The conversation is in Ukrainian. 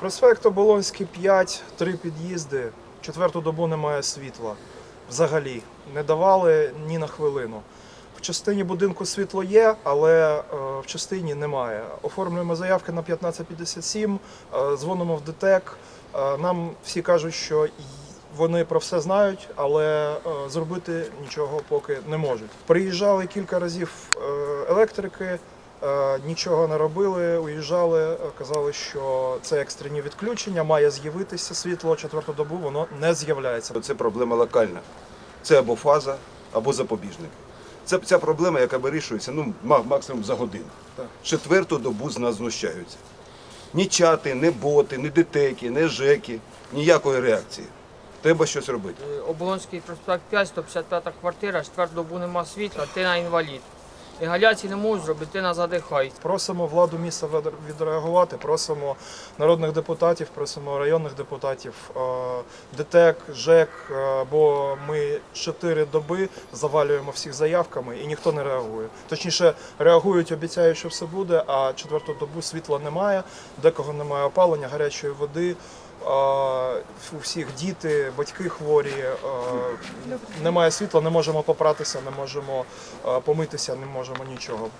Проспект Оболонський 5, три під'їзди. Четверту добу немає світла. Взагалі не давали ні на хвилину. В частині будинку світло є, але е, в частині немає. Оформлюємо заявки на 1557, е, дзвонимо в ДТЕК. Е, нам всі кажуть, що вони про все знають, але зробити нічого поки не можуть. Приїжджали кілька разів електрики. Е, Нічого не робили, уїжджали, е, казали, що це екстрені відключення, має з'явитися світло четверту добу, воно не з'являється. Це проблема локальна. Це або фаза, або запобіжники. Це ця проблема, яка вирішується ну, максимум за годину. Так. Четверту добу з нас знущаються. Ні чати, ні боти, ні дитеки, ні жеки, ніякої реакції. Треба щось робити. Е, Оболонський проспект 5, 155 квартира, четверту добу нема світла, ти на інвалід. Інгаляції не можуть зробити, ти на задихай. Просимо владу міста відреагувати, просимо народних депутатів, просимо районних депутатів, е, ДТЕК, ЖЕК, е, бо ми чотири доби завалюємо всіх заявками і ніхто не реагує. Точніше, реагують, обіцяють, що все буде, а четверту добу світла немає, декого немає опалення, гарячої води. У всіх діти, батьки хворі, е, немає світла, не можемо попратися, не можемо е, помитися, не можемо нічого.